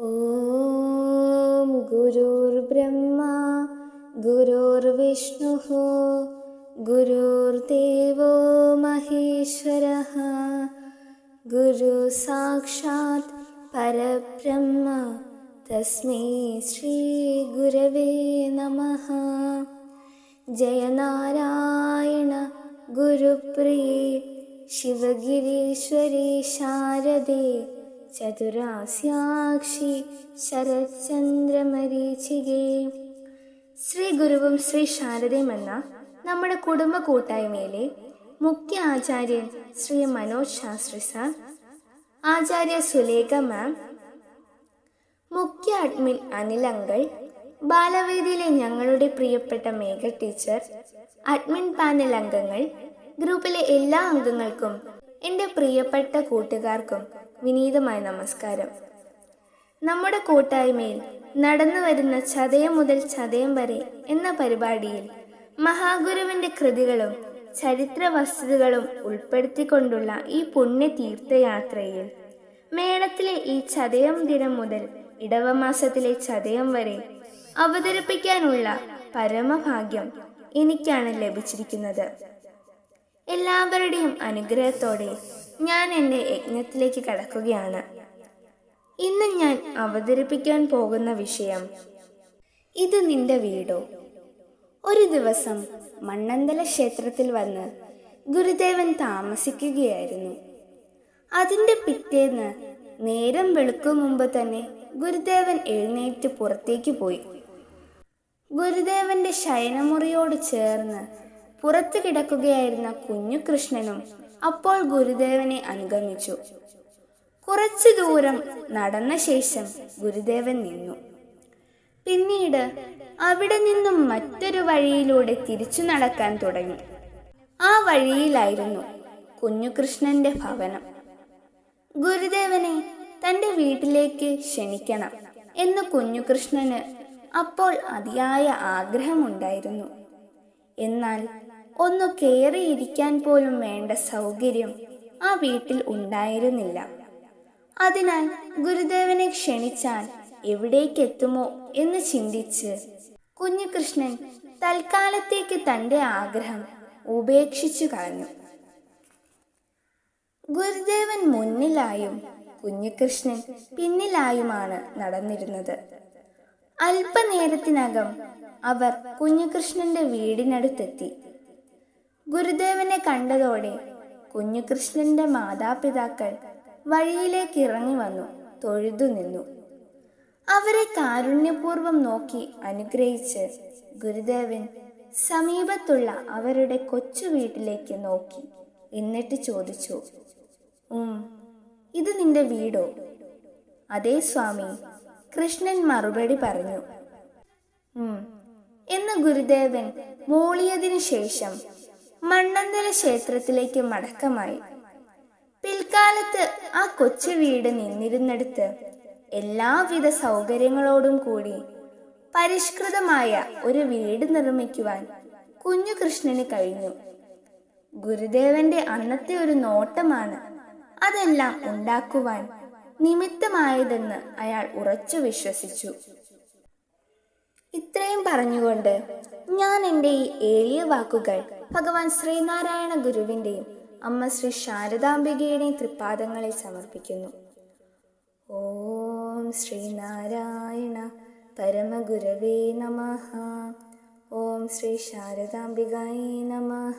ॐ गुरुर्ब्रह्मा गुरुर्विष्णुः गुरुर्देवो महेश्वरः गुरुसाक्षात् परब्रह्म तस्मै श्रीगुरवे नमः। जयनारायण गुरुप्रिये शिवगिरीश्वरी शारदे ചതുരാസ്യാക്ഷി ശരത്ചന്ദ്രമരീചികേ. ശ്രീ ഗുരുവും ശ്രീ ശാരദയും എന്ന നമ്മുടെ കുടുംബ കൂട്ടായ്മയിലെ മുഖ്യ ആചാര്യൻ ശ്രീ മനോജ് ശാസ്ത്രി സാർ ആചാര്യ സുലേഖ മാം മുഖ്യ അഡ്മിൻ അനിൽ ബാലവേദിയിലെ ഞങ്ങളുടെ പ്രിയപ്പെട്ട മേഘ ടീച്ചർ അഡ്മിൻ പാനൽ അംഗങ്ങൾ ഗ്രൂപ്പിലെ എല്ലാ അംഗങ്ങൾക്കും എന്റെ പ്രിയപ്പെട്ട കൂട്ടുകാർക്കും വിനീതമായ നമസ്കാരം. നമ്മുടെ കൂട്ടായ്മയിൽ നടന്നു വരുന്ന ചതയം മുതൽ ചതയം വരെ എന്ന പരിപാടിയിൽ മഹാഗുരുവിന്റെ കൃതികളും ചരിത്ര വസ്തുതകളും ഉൾപ്പെടുത്തിക്കൊണ്ടുള്ള ഈ പുണ്യ തീർത്ഥയാത്രയിൽ മേളത്തിലെ ഈ ചതയം ദിനം മുതൽ ഇടവമാസത്തിലെ ചതയം വരെ അവതരിപ്പിക്കാനുള്ള പരമഭാഗ്യം എനിക്കാണ് ലഭിച്ചിരിക്കുന്നത്. എല്ലാവരുടെയും അനുഗ്രഹത്തോടെ ഞാൻ എന്റെ യജ്ഞത്തിലേക്ക് കടക്കുകയാണ്. ഇന്ന് ഞാൻ അവതരിപ്പിക്കാൻ പോകുന്ന വിഷയം ഇത് നിന്റെ വീടോ? ഒരു ദിവസം മണ്ണന്തല ക്ഷേത്രത്തിൽ വന്ന് ഗുരുദേവൻ താമസിക്കുകയായിരുന്നു. അതിന്റെ പിറ്റേന്ന് നേരം വെളുക്കും മുമ്പ് തന്നെ ഗുരുദേവൻ എഴുന്നേറ്റ് പുറത്തേക്ക് പോയി. ഗുരുദേവന്റെ ശയനമുറിയോട് ചേർന്ന് പുറത്തു കിടക്കുകയായിരുന്ന കുഞ്ഞു കൃഷ്ണനും അപ്പോൾ ഗുരുദേവനെ അനുഗമിച്ചു. കുറച്ചു ദൂരം നടന്ന ശേഷം ഗുരുദേവൻ നിന്നു. പിന്നീട് അവിടെ നിന്നും മറ്റൊരു വഴിയിലൂടെ തിരിച്ചു നടക്കാൻ തുടങ്ങി. ആ വഴിയിലായിരുന്നു കുഞ്ഞുകൃഷ്ണന്റെ ഭവനം. ഗുരുദേവനെ തന്റെ വീട്ടിലേക്ക് ക്ഷണിക്കണം എന്ന് കുഞ്ഞുകൃഷ്ണന് അപ്പോൾ അതിയായ ആഗ്രഹമുണ്ടായിരുന്നു. എന്നാൽ ഒന്ന് കയറിയിരിക്കാൻ പോലും വേണ്ട സൗകര്യം ആ വീട്ടിൽ ഉണ്ടായിരുന്നില്ല. അതിനാൽ ഗുരുദേവനെ ക്ഷണിച്ചാൽ എവിടേക്കെത്തുമോ എന്ന് ചിന്തിച്ച് കുഞ്ഞുകൃഷ്ണൻ തൽക്കാലത്തേക്ക് തന്റെ ആഗ്രഹം ഉപേക്ഷിച്ചു കളഞ്ഞു. ഗുരുദേവൻ മുന്നിലായും കുഞ്ഞുകൃഷ്ണൻ പിന്നിലായുമാണ് നടന്നിരുന്നത്. അല്പനേരത്തിനകം അവർ കുഞ്ഞുകൃഷ്ണന്റെ വീടിനടുത്തെത്തി. ഗുരുദേവനെ കണ്ടതോടെ കുഞ്ഞുകൃഷ്ണന്റെ മാതാപിതാക്കൾ വഴിയിലേക്ക് ഇറങ്ങി വന്നു തൊഴുതു നിന്നു. അവരെ കാരുണ്യപൂർവം നോക്കി അനുഗ്രഹിച്ച് ഗുരുദേവൻ സമീപത്തുള്ള അവരുടെ കൊച്ചു വീട്ടിലേക്ക് നോക്കി. എന്നിട്ട് ചോദിച്ചു ഉം ഇത് നിന്റെ വീടോ? അതേ സ്വാമി കൃഷ്ണൻ മറുപടി പറഞ്ഞു. ഉം എന്ന് ഗുരുദേവൻ മൂളിയതിനു ശേഷം മണ്ണന്തല ക്ഷേത്രത്തിലേക്ക് മടക്കമായി. പിൽക്കാലത്ത് ആ കൊച്ചു വീട് നിന്നിരുന്നിടത്ത് എല്ലാവിധ സൗകര്യങ്ങളോടും കൂടി പരിഷ്കൃതമായ ഒരു വീട് നിർമ്മിക്കുവാൻ കുഞ്ഞു കൃഷ്ണന് കഴിഞ്ഞു. ഗുരുദേവന്റെ അന്നത്തെ ഒരു നോട്ടമാണ് അതെല്ലാം ഉണ്ടാക്കുവാൻ നിമിത്തമായതെന്ന് അയാൾ ഉറച്ചു വിശ്വസിച്ചു. ഇത്രയും പറഞ്ഞുകൊണ്ട് ഞാൻ എന്റെ ഈ ഏലിയ വാക്കുകൾ ഭഗവാൻ ശ്രീനാരായണ ഗുരുവിന്റെയും അമ്മ ശ്രീ ശാരദാംബികയുടെയും തൃപ്പാദങ്ങളിൽ സമർപ്പിക്കുന്നു. ഓം ശ്രീനാരായണ പരമഗുരവേ നമ. ഓം ശ്രീ ശാരദാംബികായി നമ.